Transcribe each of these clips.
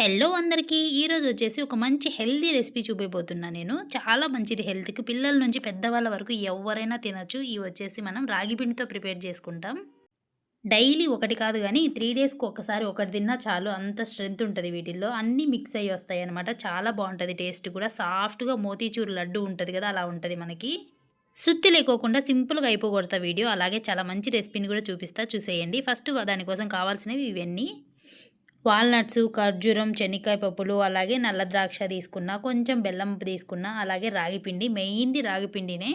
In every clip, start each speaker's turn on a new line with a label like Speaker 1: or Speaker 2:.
Speaker 1: Hello అందరికీ ఈరోజు వచ్చేసి ఒక మంచి హెల్దీ రెసిపీ చూపిపోతున్నా నేను. చాలా మంచిది హెల్త్కి. పిల్లల నుంచి పెద్దవాళ్ళ వరకు ఎవరైనా తినచ్చు. ఇవి వచ్చేసి మనం రాగి పిండితో ప్రిపేర్ చేసుకుంటాం. డైలీ ఒకటి కాదు కానీ త్రీ డేస్కి ఒకసారి ఒకటి తిన్నా చాలు అంత స్ట్రెంత్ ఉంటుంది వీటిల్లో. అన్నీ మిక్స్ అయ్యి వస్తాయి అనమాట చాలా బాగుంటుంది టేస్ట్ కూడా. సాఫ్ట్గా మోతీచూరు లడ్డు ఉంటుంది కదా అలా ఉంటుంది మనకి. సుత్తి లేకోకుండా సింపుల్గా అయిపోకూడతా వీడియో. అలాగే చాలా మంచి రెసిపీని కూడా చూపిస్తా. చూసేయండి. ఫస్ట్ దానికోసం కావాల్సినవి ఇవన్నీ. వాల్నట్స్ ఖర్జూరం శనక్కాయ పప్పులు అలాగే నల్ల ద్రాక్ష తీసుకున్న కొంచెం బెల్లం తీసుకున్న అలాగే రాగిపిండి మెయిన్ది రాగిపిండినే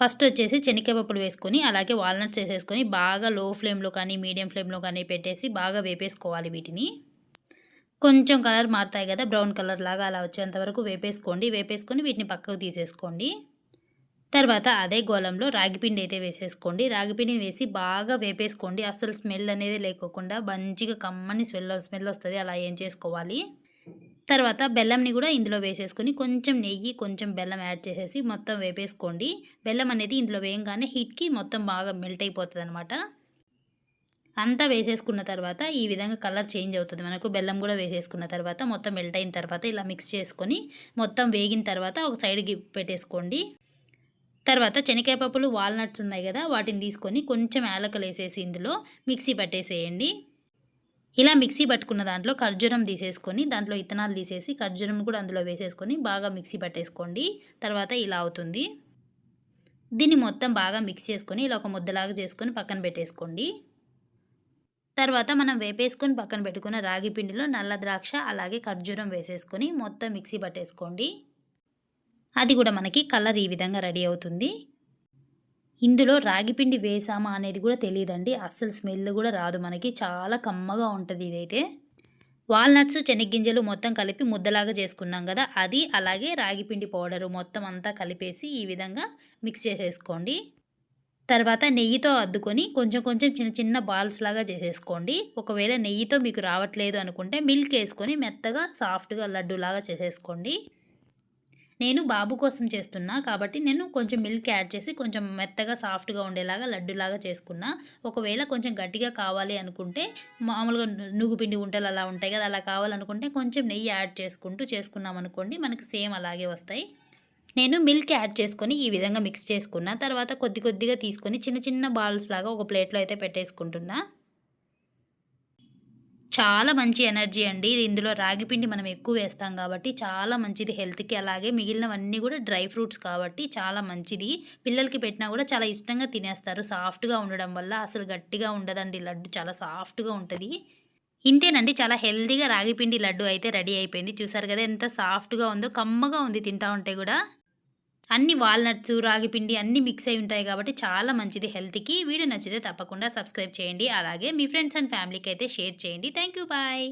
Speaker 1: ఫస్ట్ వచ్చేసి శనక్కాయ పప్పులు వేసుకొని అలాగే వాల్నట్స్ వేసేసుకొని బాగా లో ఫ్లేమ్లో కానీ మీడియం ఫ్లేమ్లో కానీ పెట్టేసి బాగా వేపేసుకోవాలి వీటిని. కొంచెం కలర్ మారుతాయి కదా బ్రౌన్ కలర్ లాగా అలా వచ్చేంత వరకు వేపేసుకోండి. వేపేసుకొని వీటిని పక్కకు తీసేసుకోండి. తర్వాత అదే గోళంలో రాగిపిండి అయితే వేసేసుకోండి. రాగిపిండిని వేసి బాగా వేపేసుకోండి. అసలు స్మెల్ అనేది లేకోకుండా మంచిగా కమ్మని స్మెల్ స్మెల్ వస్తుంది. అలా ఏం చేసుకోవాలి? తర్వాత బెల్లంని కూడా ఇందులో వేసేసుకొని కొంచెం నెయ్యి కొంచెం బెల్లం యాడ్ చేసేసి మొత్తం వేపేసుకోండి. బెల్లం అనేది ఇందులో వేయంగానే హీట్కి మొత్తం బాగా మెల్ట్ అయిపోతుంది అనమాట అంతా వేసేసుకున్న తర్వాత ఈ విధంగా కలర్ చేంజ్ అవుతుంది. మనకు బెల్లం కూడా వేసేసుకున్న తర్వాత మొత్తం మెల్ట్ అయిన తర్వాత ఇలా మిక్స్ చేసుకొని మొత్తం వేగిన తర్వాత ఒక సైడ్కి పెట్టేసుకోండి. తర్వాత శనగకాయ పప్పులు వాల్నట్స్ ఉన్నాయి కదా వాటిని తీసుకొని కొంచెం యాలకలు వేసేసి ఇందులో మిక్సీ పట్టేసేయండి. ఇలా మిక్సీ పట్టుకున్న దాంట్లో ఖర్జూరం తీసేసుకొని దాంట్లో ఇత్తనాలు తీసేసి ఖర్జూరం కూడా అందులో వేసేసుకొని బాగా మిక్సీ పట్టేసుకోండి. తర్వాత ఇలా అవుతుంది. దీన్ని మొత్తం బాగా మిక్స్ చేసుకొని ఇలా ఒక ముద్దలాగా చేసుకొని పక్కన పెట్టేసుకోండి. తర్వాత మనం వేపేసుకొని పక్కన పెట్టుకున్న రాగి పిండిలో నల్ల ద్రాక్ష అలాగే ఖర్జూరం వేసేసుకొని మొత్తం మిక్సీ పట్టేసుకోండి. అది కూడా మనకి కలర్ ఈ విధంగా రెడీ అవుతుంది. ఇందులో రాగిపిండి వేసామా అనేది కూడా తెలియదండి. అస్సలు స్మెల్ కూడా రాదు మనకి. చాలా కమ్మగా ఉంటుంది ఇదైతే. వాల్నట్స్ చెనిగ్గింజలు మొత్తం కలిపి ముద్దలాగా చేసుకున్నాం కదా అది అలాగే రాగిపిండి పౌడరు మొత్తం అంతా కలిపేసి ఈ విధంగా మిక్స్ చేసేసుకోండి. తర్వాత నెయ్యితో అద్దుకొని కొంచెం కొంచెం చిన్న చిన్న బాల్స్ లాగా చేసేసుకోండి. ఒకవేళ నెయ్యితో మీకు రావట్లేదు అనుకుంటే మిల్క్ వేసుకొని మెత్తగా సాఫ్ట్గా లడ్డూలాగా చేసేసుకోండి. నేను బాబు కోసం చేస్తున్నా కాబట్టి నేను కొంచెం మిల్క్ యాడ్ చేసి కొంచెం మెత్తగా సాఫ్ట్గా ఉండేలాగా లడ్డులాగా చేసుకున్నా. ఒకవేళ కొంచెం గట్టిగా కావాలి అనుకుంటే మామూలుగా నుగుపిండి ఉంటలు అలా ఉంటాయి కదా అలా కావాలనుకుంటే కొంచెం నెయ్యి యాడ్ చేసుకుంటూ చేసుకున్నాం అనుకోండి మనకి సేమ్ అలాగే వస్తాయి. నేను మిల్క్ యాడ్ చేసుకొని ఈ విధంగా మిక్స్ చేసుకున్న. తర్వాత కొద్ది కొద్దిగా తీసుకొని చిన్న చిన్న బాల్స్ లాగా ఒక ప్లేట్లో అయితే పెట్టేసుకుంటున్నా. చాలా మంచి ఎనర్జీ అండి. ఇందులో రాగిపిండి మనం ఎక్కువ వేస్తాం కాబట్టి చాలా మంచిది హెల్త్కి. అలాగే మిగిలినవన్నీ కూడా డ్రై ఫ్రూట్స్ కాబట్టి చాలా మంచిది. పిల్లలకి పెట్టినా కూడా చాలా ఇష్టంగా తినేస్తారు. సాఫ్ట్గా ఉండడం వల్ల అసలు గట్టిగా ఉండదండి లడ్డు. చాలా సాఫ్ట్గా ఉంటుంది. ఇంతేనండి. చాలా హెల్తీగా రాగిపిండి లడ్డు అయితే రెడీ అయిపోయింది. చూసారు కదా ఎంత సాఫ్ట్గా ఉందో కమ్మగా ఉంది తింటా ఉంటే కూడా. అన్ని వాల్నట్స్ రాగిపిండి అన్నీ మిక్స్ అయి ఉంటాయి కాబట్టి చాలా మంచిది హెల్త్కి. వీడియో నచ్చితే తప్పకుండా సబ్స్క్రైబ్ చేయండి. అలాగే మీ ఫ్రెండ్స్ అండ్ ఫ్యామిలీకి అయితే షేర్ చేయండి. Thank you bye.